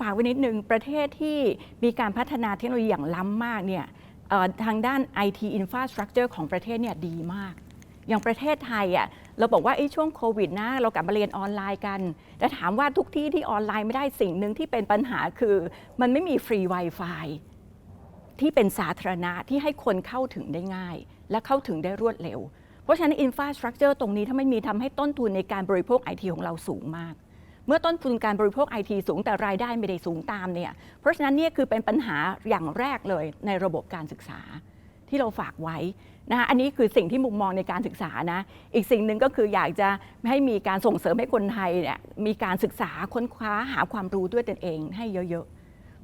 ฝากไว้นิดนึงประเทศที่มีการพัฒนาเทคโนโลยีอย่างล้ำมากเนี่ยทางด้าน IT infrastructure ของประเทศเนี่ยดีมาก อย่างประเทศไทยอะเราบอกว่าไอ้ช่วงโควิดนะเรากลับมาเรียนออนไลน์กัน แต่ถามว่าทุกที่ที่ออนไลน์ไม่ได้สิ่งหนึ่งที่เป็นปัญหาคือ มันไม่มีฟรี Wi-Fi ที่เป็นสาธารณะที่ให้คนเข้าถึงได้ง่าย และเข้าถึงได้รวดเร็ว เพราะฉะนั้นอินฟ a สตรักเจอร์ตรงนี้ถ้าไม่มีทำให้ต้นทุนในการบริโภคไอทีของเราสูงมาก มื่อต้นทุนการบริโภคไอทีสูงแต่รายได้ไม่ได้สูงตามเนี่ยเพราะฉะนั้นเนี่ยคือเป็นปัญหาอย่างแรกเลยในระบบการศึกษาที่เราฝากไว้นะคะอันนี้คือสิ่งที่มุมมองในการศึกษานะ อีกสิ่งหนึ่งก็คืออยากจะให้มีการส่งเสริมให้คนไทยเนี่ยมีการศึกษาค้นคว้าหาความรู้ด้วยตนเองให้เยอะๆ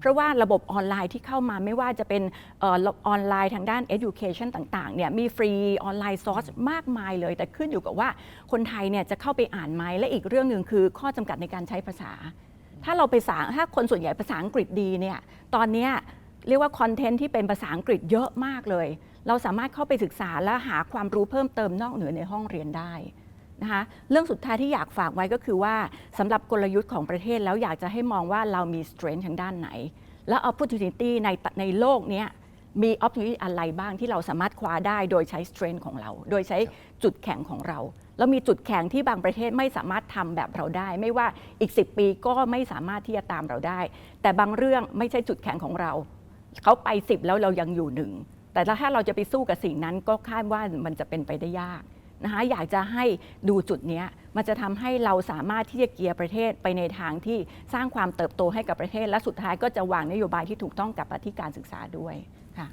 ราะว่าระบบออนไลน์ที่เข้ามาไม่ว่าจะเป็นออนไลน์ทางด้าน education ต่างๆเนี่ยมีฟรีออนไลน์ซอสมากมายเลย แต่ขึ้นอยู่กับว่าคนไทยเนี่ยจะเข้าไปอ่านไหมและอีกเรื่องหนึ่งคือข้อจำกัดในการใช้ภาษา ถ้าเราไปสาถ้าคนส่วนใหญ่ภาษาอังกฤษดีเนี่ยตอนนี้เรียกว่าคอนเทนต์ที่เป็นภาษาอังกฤษเยอะมากเลย เราสามารถเข้าไปศึกษาและหาความรู้เพิ่มเติมนอกเหนือในห้องเรียนได้ นะคะเรื่องสุดท้ายที่อยากฝากไว้ก็คือว่าสำหรับกลยุทธ์ของประเทศแล้วอยากจะให้มองว่าเรามี strength ทางด้านไหน และ opportunity ในในโลกนี้มี opportunity อะไรบ้างที่เราสามารถคว้าได้โดยใช้ strength ของเรา โดยใช้จุดแข็งของเราแล้วมีจุดแข็งที่บางประเทศไม่สามารถทำแบบเราได้ ไม่ว่าอีก 10 ปีก็ไม่สามารถที่จะตามเราได้ แต่บางเรื่องไม่ใช่จุดแข็งของเรา เขาไป 10 แล้วเรายังอยู่หนึ่งแต่ถ้าเราจะไปสู้กับสิ่งนั้นก็คาดว่ามันจะเป็นไปได้ยาก นะคะอยากจะให้ดูจุดนี้มันจะทำให้เราสามารถที่จะเกียร์ประเทศไปในทางที่สร้างความเติบโตให้กับประเทศ และสุดท้ายก็จะวางนโยบายที่ถูกต้องกับปฏิการศึกษาด้วยค่ะ